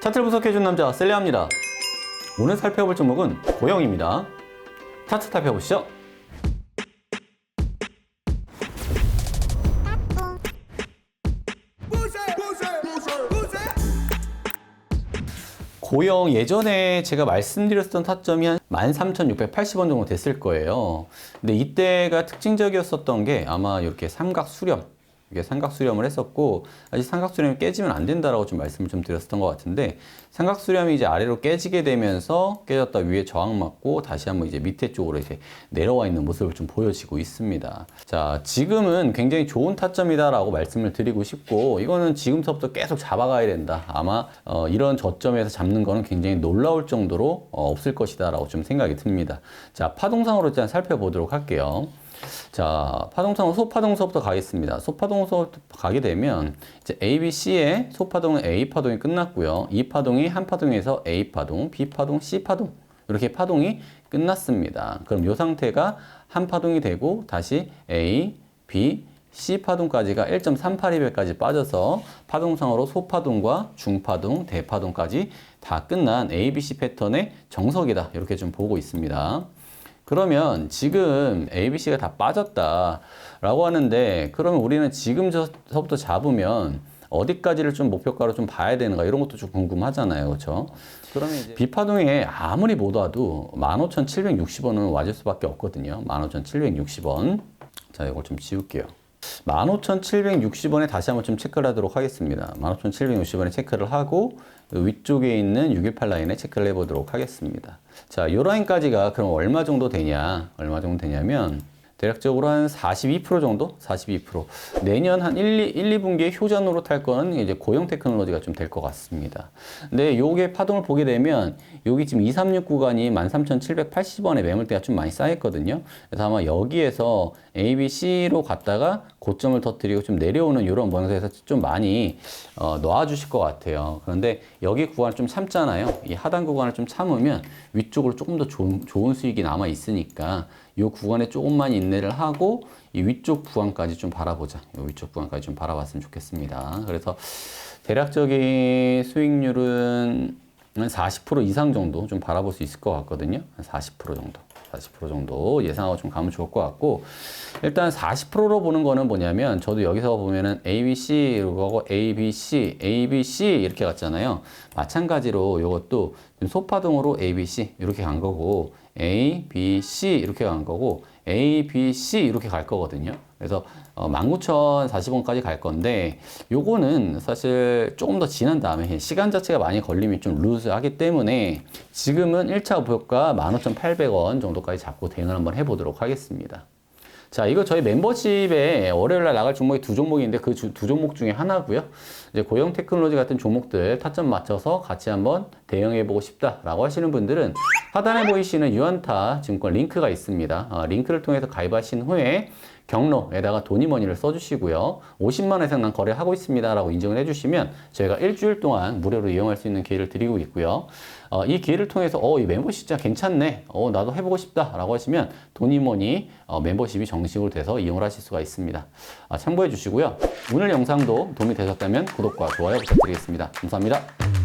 차트를 분석해준 남자 셀리아입니다. 오늘 살펴볼 종목은 고영입니다. 차트 살펴보시죠. 고영 예전에 제가 말씀드렸던 타점이 한 13,680원 정도 됐을 거예요. 근데 이때가 특징적이었었던 게 아마 이렇게 삼각 수렴, 이게 삼각 수렴을 했었고 아직 삼각 수렴이 깨지면 안 된다라고 좀 말씀을 좀 드렸었던 것 같은데 삼각 수렴이 이제 아래로 깨지게 되면서 깨졌다 위에 저항 맞고 다시 한번 이제 밑에 쪽으로 이제 내려와 있는 모습을 좀 보여지고 있습니다. 자, 지금은 굉장히 좋은 타점이다라고 말씀을 드리고 싶고 이거는 지금서부터 계속 잡아가야 된다. 아마 어, 이런 저점에서 잡는 거는 굉장히 놀라울 정도로 어, 없을 것이다라고 좀 생각이 듭니다. 자, 파동상으로 일단 살펴보도록 할게요. 자, 파동상으로 소파동서부터 가겠습니다. 소파동서부터 가게 되면 이제 A, B, C의 소파동은 A 파동이 끝났고요. 이 파동이 한 파동에서 A 파동, B 파동, C 파동 이렇게 파동이 끝났습니다. 그럼 이 상태가 한 파동이 되고 다시 A, B, C 파동까지가 1.382배까지 빠져서 파동상으로 소파동과 중파동, 대파동까지 다 끝난 ABC 패턴의 정석이다. 이렇게 좀 보고 있습니다. 그러면 지금 ABC가 다 빠졌다라고 하는데 그러면 우리는 지금서부터 잡으면 어디까지를 좀 목표가로 좀 봐야 되는가 이런 것도 좀 궁금하잖아요. 그렇죠? 그러면 이제 비파동에 아무리 못 와도 15,760원은 와줄 수밖에 없거든요. 15,760원. 자, 이걸 좀 지울게요. 15,760원에 다시 한번 좀 체크를 하도록 하겠습니다. 15,760원에 체크를 하고 위쪽에 있는 618 라인에 체크를 해보도록 하겠습니다. 자, 요 라인까지가 그럼 얼마 정도 되냐? 얼마 정도 되냐면 대략적으로 한 42% 정도? 42%. 내년 한 1, 2, 1, 2분기에 효자노로 탈 거는 이제 고용 테크놀로지가 좀 될 것 같습니다. 근데 요게 파동을 보게 되면 여기 지금 236 구간이 13,780원에 매물대가 좀 많이 쌓였거든요. 그래서 아마 여기에서 A, B, C로 갔다가 고점을 터뜨리고 좀 내려오는 이런 모양새에서 좀 많이 어, 놔주실 것 같아요. 그런데 여기 구간을 좀 참잖아요. 이 하단 구간을 좀 참으면 위쪽으로 조금 더 좋은, 좋은 수익이 남아 있으니까 이 구간에 조금만 인내를 하고 이 위쪽 구간까지 좀 바라보자. 이 위쪽 구간까지 좀 바라봤으면 좋겠습니다. 그래서 대략적인 수익률은 한 40% 이상 정도 좀 바라볼 수 있을 것 같거든요. 한 40% 정도. 40% 정도 예상하고 좀 가면 좋을 것 같고 일단 40%로 보는 거는 뭐냐면 저도 여기서 보면은 A, B, C 이러고 하고 A, B, C, A, B, C 이렇게 갔잖아요. 마찬가지로 이것도 소파동으로 A, B, C 이렇게 간 거고 A, B, C 이렇게 간 거고 A, B, C 이렇게 갈 거거든요. 그래서 어, 19,040원까지 갈 건데 요거는 사실 조금 더 지난 다음에 시간 자체가 많이 걸리면 좀 루즈하기 때문에 지금은 1차 목표가 15,800원 정도까지 잡고 대응을 한번 해보도록 하겠습니다. 자, 이거 저희 멤버십에 월요일 날 나갈 종목이 두 종목인데 그 두 종목 중에 하나고요. 이제 고용 테크놀로지 같은 종목들 타점 맞춰서 같이 한번 대응해 보고 싶다라고 하시는 분들은 하단에 보이시는 유한타 증권 링크가 있습니다. 어, 링크를 통해서 가입하신 후에 경로에다가 돈이머니를 써주시고요. 50만 원 이상 난 거래하고 있습니다라고 인증을 해주시면 저희가 일주일 동안 무료로 이용할 수 있는 기회를 드리고 있고요. 어, 이 기회를 통해서 어, 이 멤버십 진짜 괜찮네. 어, 나도 해보고 싶다라고 하시면 돈이머니 어, 멤버십이 정식으로 돼서 이용을 하실 수가 있습니다. 아, 참고해 주시고요. 오늘 영상도 도움이 되셨다면 구독과 좋아요 부탁드리겠습니다. 감사합니다.